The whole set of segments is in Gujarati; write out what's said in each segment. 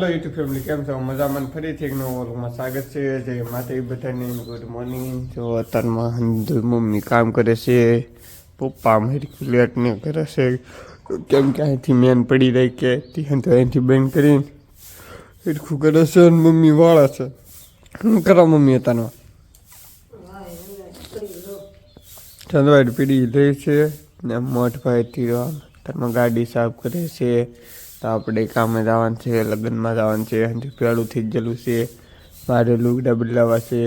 હેલો યુટ્યુબ ફેમિલી કેમ છો? મજામાં ફરીથી એક નવો વ્લોગમાં સ્વાગત છે. જય માતા બધાને. ગુડ મોર્નિંગ જો અત્યારમાં મમ્મી કામ કરે છે. પપ્પા મારી લેટ ને કરે છે. કેમ કે અહીંથી મેન પડી રહી કે ત્યાં તો અહીંથી બંધ કરીને સરખું કરે છે અને મમ્મી વાળા છે. શું કરો મમ્મી અત્યારમાં ચંદવાડ પીડી રહી છે ને મોટભાઈથી અત્યારમાં ગાડી સાફ કરે છે. તો આપણે કામે જવાનું છે, લગ્નમાં જવાનું છે, હજુ પેલું થઈ ગયેલું છે મારે લુગડા બદલાવા છે,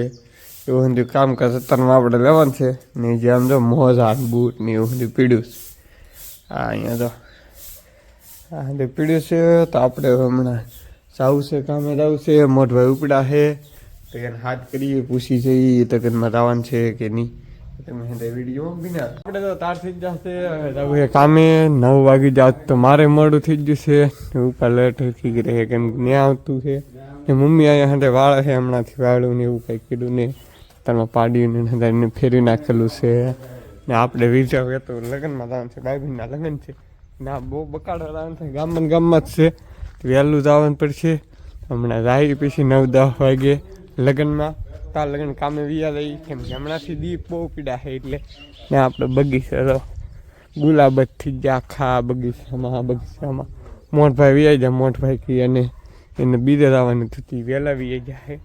એવું હજુ કામ કરશે તરમાં આપણે લેવાનું છે. ને જે આમ જો મોજા બૂટ ને એવું હજુ પીડ્યું છે. હા અહીંયા તો હા હજુ પીડ્યું છે, તો આપણે હમણાં જવું છે, કામે જવું છે મોટભાઈ ઉપડા છે, તો એને હાથ કરીએ, પૂછી જઈએ તગનમાં જવાનું છે કે નહીં. તમે આપણે તો તાર જ જશે કામે નવ વાગી જાત તો મારે મોડું થઈ જ છે ઉપર લેટ થઈ રહે કેમ કે ત્યાં આવતું છે. ને મમ્મી અહીંયા હાથે વાળ છે હમણાંથી વાળું ને એવું કંઈ કીધું ને તારમાં પાડ્યું ને એને ફેરી નાખેલું છે. ને આપણે વિચાર તો લગ્નમાં જવાનું છે ભાઈ લગ્ન છે. ના બહુ બકાડ જવાનું છે ગામમાં ગામમાં જ છે. વહેલું જવાનું પડશે. હમણાં રાહી પછી નવ દસ વાગે લગ્નમાં. તાર લગ્ન કામે વિયા રહી કેમ કે હમણાંથી દીપ બહુ પીડા છે એટલે ને આપણે બગીચા તો ગુલાબ જ થઈ ગયા, આખા બગીચામાં બગીચામાં. મોટભાઈ વિયાઈ જાય મોટભાઈ કી અને એને બીજે જવાનું થતી વહેલા વિયાઈ જાય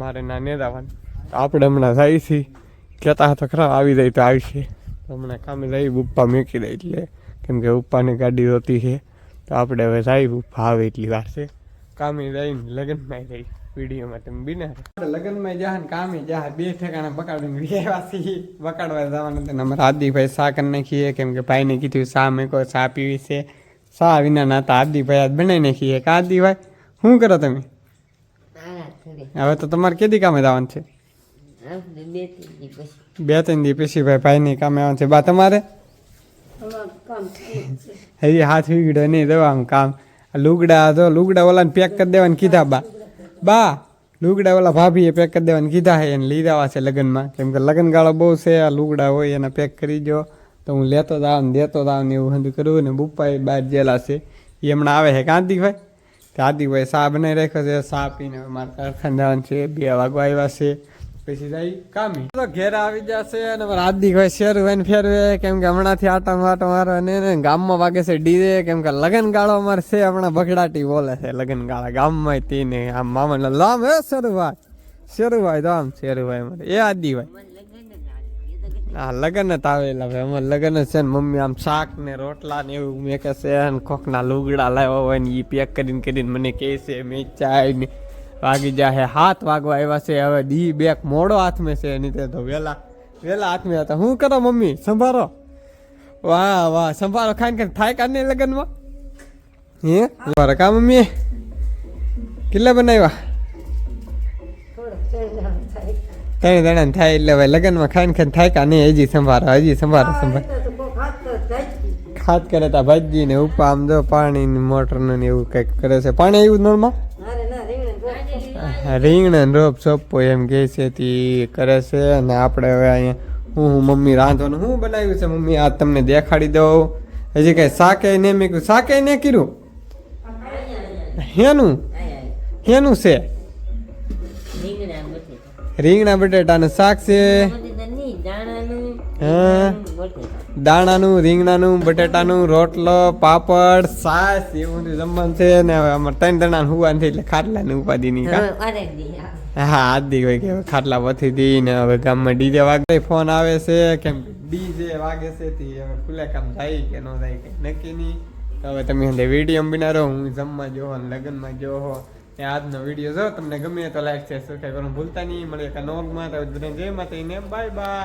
મારે ના ને જવાનું તો આપણે હમણાં જાય છે. કહેતા તો ખરા આવી જાય તો આવશે હમણાં કામે જઈ ઉપ્પા મૂકી દે એટલે. કેમ કે ઉપ્પાની ગાડી હોતી છે. તો આપણે હવે જાય ઉપ્પા આવે એટલી વાર છે. કામે રહીને લગ્નમાં જઈ વિડીયોમાં તમે બિના લગ્નમાં જાહ ને કામે જા બે ઠેકાણા બકાડીને વ્યવાસી બકાડવા જવાનું તેને અમારે આદિભાઈ સા કરી નાખીએ. કેમ કે ભાઈને કીધું શા મેં કહો શા પીવી છે. શા વિના ના તો આદિભાઈ આજ બનાવી નાખીએ કે આદિભાઈ શું કરો તમે? હવે તો તમારે કેદી કામે જવાનું છે? બે ત્રણ દી પછી ભાઈ ભાઈને કામે આવવાનું છે. બા તમારે? હજી હાથ વીગડો નહીં દવા આમ કામ. લુગડા તો લુગડા ઓલાને પેક કરી દેવાને કીધા બા. બા લુગડા ઓલા ભાભીએ પેક કરી દેવાને કીધા છે એને લીધા છે લગ્નમાં. કેમ કે લગ્ન ગાળો બહુ છે, આ લુગડા હોય એને પેક કરી દો તો હું લેતો જ ને દેતો જ ને એવું બધું કરવું ને બુપ્પાએ બહાર જેલા છે. એ હમણાં આવે છે કાંતિભાઈ તે આદિભાઈ સા બનાવી રાખ્યો છે સાહ પીને મારે કારખાને જવાનું છે, બે વાગવા આવ્યા છે. પછી જાય કામી. તો ઘેર આવી જશે અને મારા આદિભાઈ શેરવે ને ફેરવે, કેમ કે હમણાંથી આટા વાટા મારવા ને ને ગામમાં વાગે છે ડીજે, કેમ કે લગન ગાળો અમારે છે, હમણાં બગડાટી બોલે છે લગન ગાળા ગામમાં તીને આમ મામા લામ હે શેરુભાઈ શેરુભાઈ તો આમ શેરુભાઈ મારે એ આદિભાઈ. હા લગન જ આવેલા ભાઈ, અમારે લગન જ છે ને મમ્મી આમ શાક ને રોટલા ને એવું મેં કે છે ને કોકના લુગડા લાવ્યા હોય ને એ પેક કરીને કરીને મને કહે છે, મેં ચાય ને વાગી જાય હાથ વાગવા આવ્યા છે. હવે ડી બેક મોડો હાથમાં છે એની તે તો વેલા વેલા હાથમાં હતા. શું કરો મમ્મી સંભારો વાહ વાહ સંભારો ખાઈને ખાઈને થાય કાને લગ્નમાં? હે? બરાબર કા મમ્મી? કેટલા બનાવ્યા? ત્રણ જણા થાય એટલે ભાઈ લગનમાં ખાઈને ખાઈને થાય કા નહીં? હજી સંભારો હજી સંભારો સંભારો ખાત કરે તા ભાજી ને ઉપા આમ જો પાણી ની મોટર ને એવું કંઈક કરે છે. પાણી આવ્યું નળમાં રીંગણ રોપ સોપો એમ કહે છે તે કરે છે. અને આપણે હવે અહીંયા હું મમ્મી રાંધવાનું હું બનાવ્યું છે? મમ્મી આ તમને દેખાડી દઉં. હજી કઈ શાકે ને મેં કીધું શાકે ને કીધું? હેનું? હેનું છે? રીંગણા બટેટાનું શાક છે. દાણાનું રીંગણાનું બટેટાનું રોટલો પાપડ સાસ એવું બધું જમવાનું છે. ને હવે અમારે ત્રણ ત્રણ હુવાનું છે એટલે ખાટલાની ઉપાધિની હા? આજ દી હોય કે ખાટલા પછી દી ને હવે ગામમાં ડીજે વાગે ફોન આવે છે. કેમ ડીજે વાગે છે તે હવે ખુલે કામ થાય કે ન થાય કે નક્કી નહીં. હવે તમે હંધે વીડિયો બિનારો હું જમવા જોવો ને લગ્નમાં જોવો એ આજનો વીડિયો જો તમને ગમે તો લાઈક છે સબસ્ક્રાઈબ કરવાનું ભૂલતા નહીં. મળે કે નોગમાં તો જય માતા બાય બાય